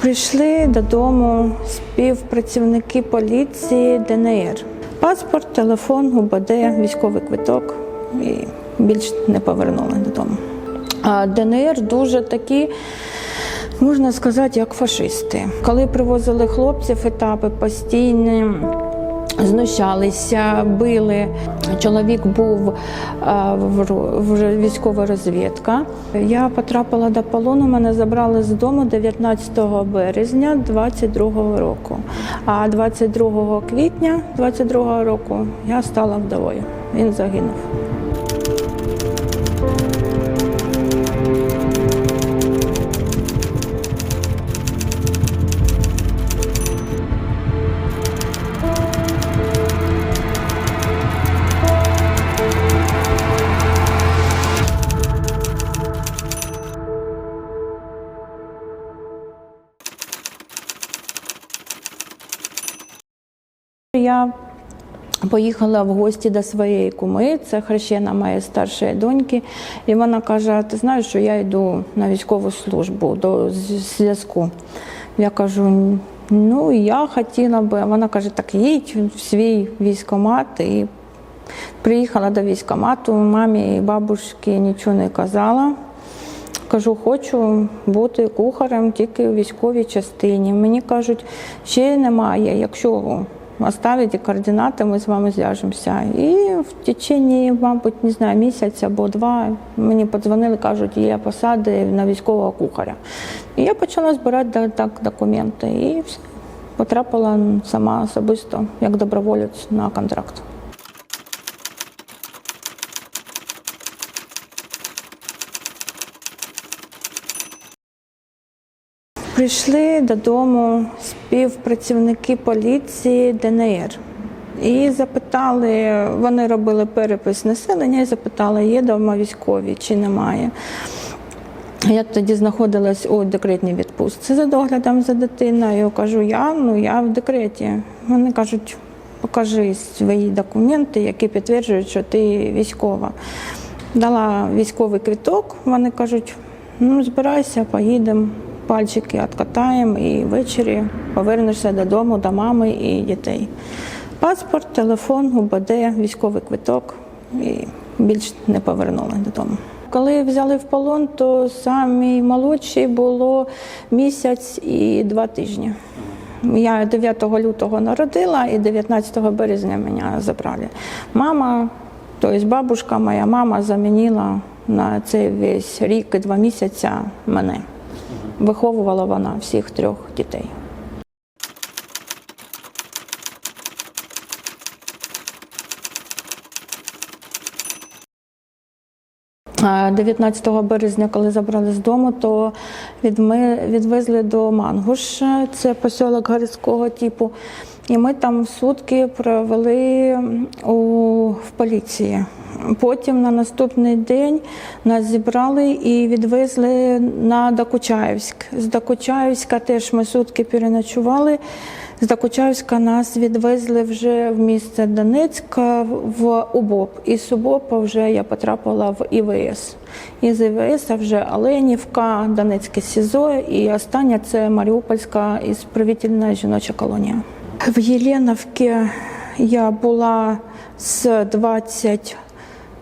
Прийшли додому співпрацівники поліції ДНР. Паспорт, телефон, УБД, військовий квиток і більш не повернули додому. А ДНР дуже такі, можна сказати, як фашисти. Коли привозили хлопців, етапи постійні. Знущалися, били. Чоловік був в ро- військова розвідка. Я потрапила до полону. Мене забрали з дому 19 березня 22 року. А 22 квітня 22 року я стала вдовою. Він загинув. Я поїхала в гості до своєї куми, це хрещена моєї старшої доньки, і вона каже: ти знаєш, що я йду на військову службу до зв'язку. Я кажу, ну я хотіла би. Вона каже, так їдь в свій військкомат і приїхала до військкомату, мамі і бабушці нічого не казала. Кажу, хочу бути кухарем тільки у військовій частині. Мені кажуть, ще немає. Якщо оставите координати, ми з вами зв'яжемося. І в течение, мабуть, не знаю, місяця або два мені подзвонили, кажуть, є посади на військового кухаря. І я почала збирати так документи і потрапила сама особисто як доброволець на контракт. Прийшли додому співпрацівники поліції ДНР і запитали, вони робили перепис населення і запитали, є вдома військові чи немає. Я тоді знаходилась у декретній відпустці за доглядом за дитиною. Кажу, я ну я в декреті. Вони кажуть, покажи свої документи, які підтверджують, що ти військова. Дала військовий квіток. Вони кажуть, ну збирайся, поїдемо, пальчики відкатаємо і ввечері повернешся додому до мами і дітей. Паспорт, телефон, УБД, військовий квиток і більш не повернули додому. Коли взяли в полон, то самій молодшій було місяць і два тижні. Я 9 лютого народила і 19 березня мене забрали. Мама, тобто бабушка, моя мама замінила на цей весь рік і два місяці мене. Виховувала вона всіх трьох дітей. А 19 березня, коли забрали з дому, то відвезли до Мангуш, це посілок городського типу. І ми там сутки провели у, в поліції. Потім на наступний день нас зібрали і відвезли на Докучаївськ. З Докучаївська теж ми сутки переночували. З Докучаївська нас відвезли вже в місце Донецька в УБОП. І з УБОПа вже я потрапила в ІВС. Із ІВС вже Оленівка, Донецьке СІЗО і остання це Маріупольська ісправительна жіноча колонія. В Єленівці я була з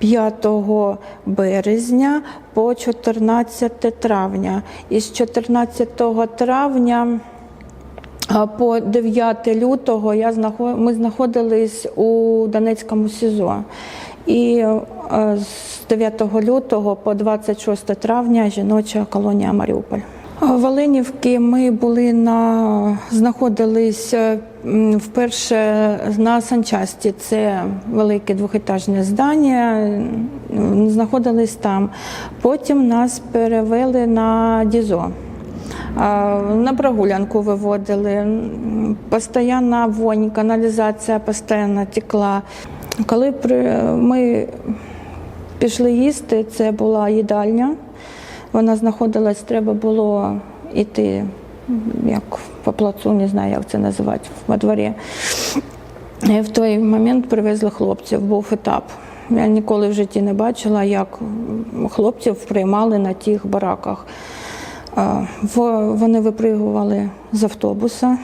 25 березня по 14 травня. Із 14 травня по 9 лютого я знаход... ми знаходились у Донецькому СІЗО. І з 9 лютого по 26 травня жіноча колонія Маріуполь. В ми були на знаходились е, вперше на санчасті. Це велике двохетажне здання. Знаходились там. Потім нас перевели на Дізо. На прогулянку виводили. Постоянна вонь, каналізація постійно текла. Коли ми пішли їсти, це була їдальня. Вона знаходилась, треба було йти як по плацу, не знаю, як це називати, во дворі. І в той момент привезли хлопців, був етап. Я ніколи в житті не бачила, як хлопців приймали на тих бараках. Вони випригували з автобуса.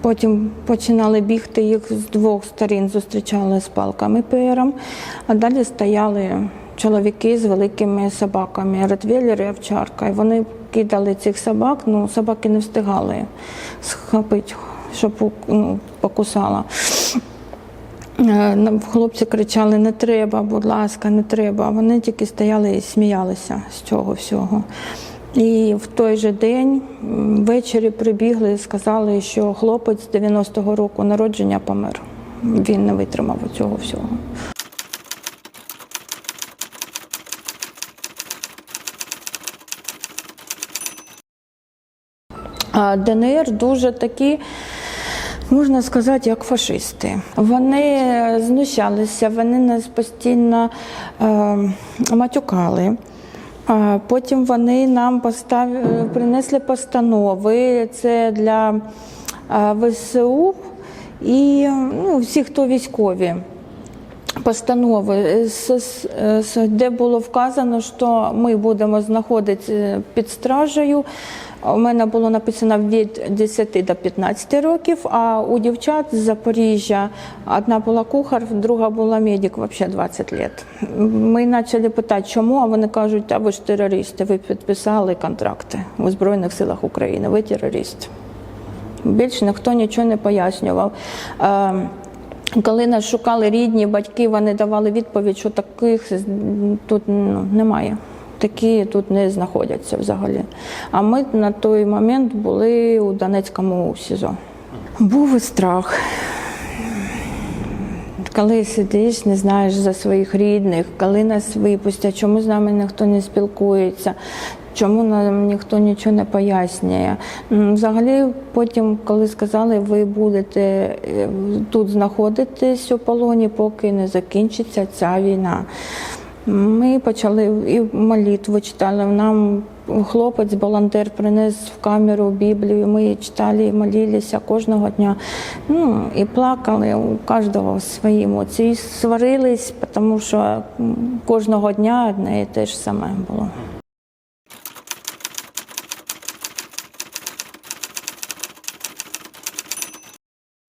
Потім починали бігти, їх з двох сторін зустрічали з палками піром, а далі стояли чоловіки з великими собаками, ретвейлер і овчарка. І вони кидали цих собак, ну собаки не встигали схопити, щоб ну, покусала. Е, Хлопці кричали: не треба, будь ласка, не треба. Вони тільки стояли і сміялися з цього всього. І в той же день ввечері прибігли і сказали, що хлопець 90-го року народження помер. Він не витримав цього всього. ДНР дуже такі, можна сказати, як фашисти. Вони знущалися, вони нас постійно е, матюкали. Потім вони нам постав... принесли постанови. Це для е, ВСУ і ну, всі, хто військові постанови, де було вказано, що ми будемо знаходитися під стражею. У мене було написано від 10 до 15 років, а у дівчат з Запоріжжя одна була кухар, друга була медик, взагалі 20 років. Ми почали питати, чому, а вони кажуть, а ви ж терористи, ви підписали контракти у Збройних силах України, ви терорист. Більше ніхто нічого не пояснював. Е, Коли нас шукали рідні, батьки, вони давали відповідь, що таких тут ну, немає. Такі тут не знаходяться взагалі. А ми на той момент були у Донецькому СІЗО. Був і страх. Коли сидиш, не знаєш за своїх рідних, коли нас випустять, чому з нами ніхто не спілкується, чому нам ніхто нічого не пояснює. Взагалі, потім, коли сказали, ви будете е, тут знаходитись у полоні, поки не закінчиться ця війна. Ми почали і молитву читали. Нам хлопець, волонтер, приніс в камеру Біблію. Ми її читали і молилися кожного дня. Ну і плакали у кожного свої емоції. Сварились, тому що кожного дня одне і те ж саме було.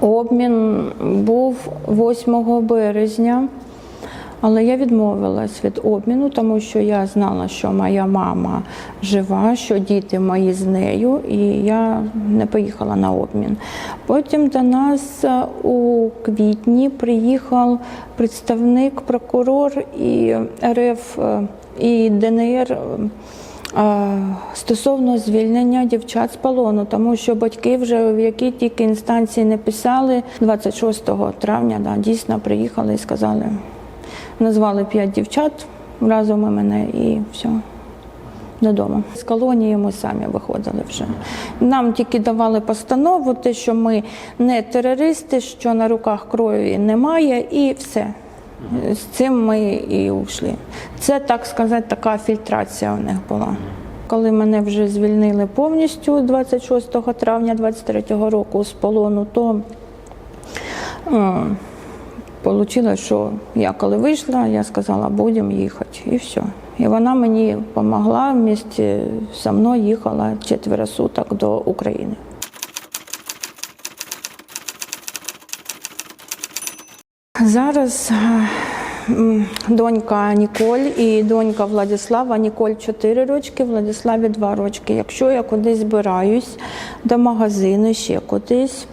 Обмін був 8 березня, але я відмовилась від обміну, тому що я знала, що моя мама жива, що діти мої з нею, і я не поїхала на обмін. Потім до нас е, у квітні приїхав представник прокурор і РФ е, і ДНР. е, Стосовно звільнення дівчат з полону, тому що батьки вже в якій тільки інстанції не писали 26 травня, да, дійсно приїхали і сказали, назвали п'ять дівчат разом і мене і все. Додому. З колонії ми самі виходили вже. Нам тільки давали постанову, те, що ми не терористи, що на руках крові немає, і все. З цим ми і ушли. Це, так сказати, така фільтрація у них була. Коли мене вже звільнили повністю 26 травня 23 року з полону, то вийшло, що я коли вийшла, я сказала, будемо їхати, і все. І вона мені допомогла вместе зі мною їхала четверо суток до України. Зараз е, донька Ніколь і донька Владислава. Ніколь 4 рочки, Владиславі 2 рочки. Якщо я кудись збираюсь до магазину, ще кудись.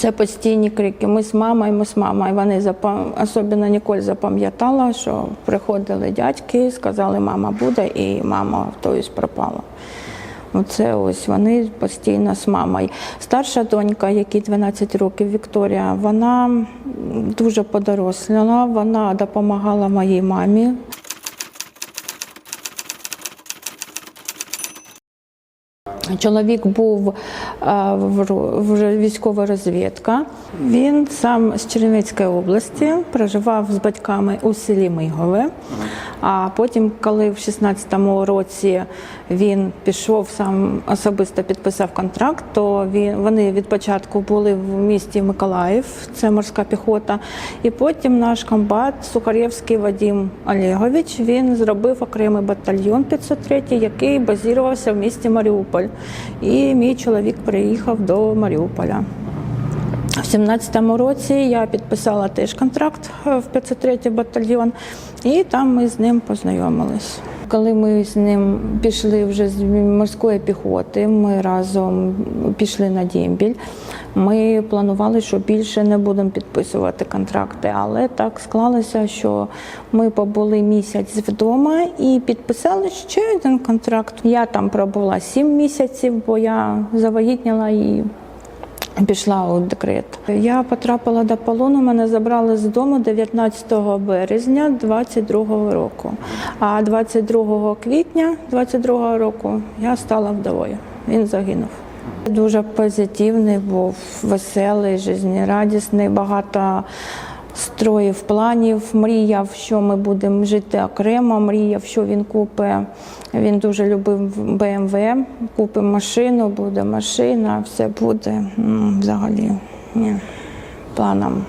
Це постійні крики. Ми з мамою, ми з мамою. Вони запам... особливо Ніколь запам'ятала, що приходили дядьки, сказали, мама буде, і мама тобто, пропала. Оце ось вони постійно з мамою. Старша донька, якій 12 років, Вікторія, вона дуже подоросліла, вона допомагала моїй мамі. Чоловік був е, в військова розвідка. Він сам з Чернівецької області проживав з батьками у селі Мигове. А потім, коли в 16-му році він пішов сам особисто підписав контракт, то він вони від початку були в місті Миколаїв, це морська піхота. І потім наш комбат Сухарєвський Вадим Олегович він зробив окремий батальйон 503, який базірувався в місті Маріуполь. І мій чоловік приїхав до Маріуполя. В 17-му році я підписала теж контракт е, в 503 батальйон, і там ми з ним познайомились. Коли ми з ним пішли вже з морської піхоти, ми разом пішли на Дємбіль. Ми планували, що більше не будемо підписувати контракти, але так склалося, що ми побули місяць вдома і підписали ще один контракт. Я там пробула 7 місяців, бо я завагітніла і Пішла у декрет. Я потрапила до полону. Мене забрали з дому 19 березня 22 року. А 22 квітня 22 року я стала вдовою. Він загинув. Дуже позитивний був, веселий, жизнерадісний, багато строїв планів, мріяв, що ми будемо жити окремо, мріяв, що він купить. Він дуже любив БМВ, купить машину, буде машина, все буде. М, Взагалі, ні. Планом.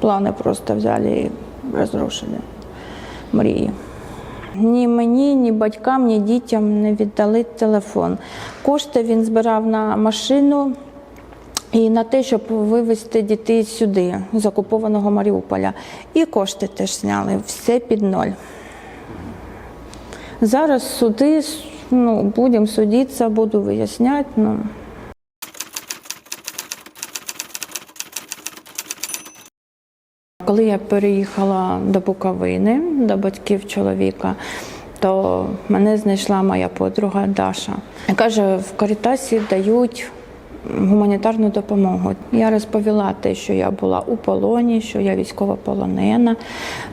Плани просто взяли і розрушили. Мрії. Ні мені, ні батькам, ні дітям не віддали телефон. Кошти він збирав на машину і на те, щоб вивезти дітей сюди, з окупованого Маріуполя. І кошти теж зняли, все під ноль. Зараз суди, ну, будемо судитися, буду виясняти. Ну. Коли я переїхала до Буковини, до батьків чоловіка, то мене знайшла моя подруга Даша. Каже, в Карітасі дають гуманітарну допомогу. Я розповіла те, що я була у полоні, що я військова полонена.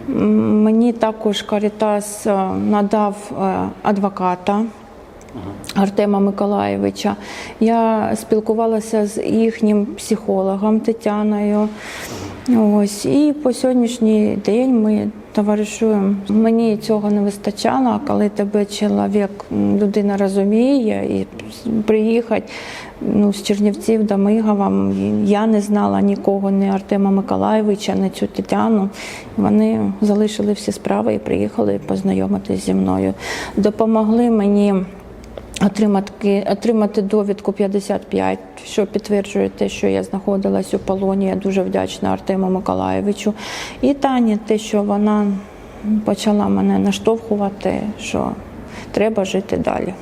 Мені також Карітас е, надав е, адвоката. Артема Миколаєвича. Я спілкувалася з їхнім психологом Тетяною. Ось і по сьогоднішній день ми товаришуємо. Мені цього не вистачало, коли тебе чоловік, людина розуміє і приїхати ну, з Чернівців до Мигова. Я не знала нікого, ні Артема Миколаєвича, ні цю Тетяну. Вони залишили всі справи і приїхали познайомитись зі мною. Допомогли мені. Отримати, отримати довідку 55, що підтверджує те, що я знаходилась у полоні. Я дуже вдячна Артему Миколаєвичу. І Тані, те, що вона почала мене наштовхувати, що треба жити далі.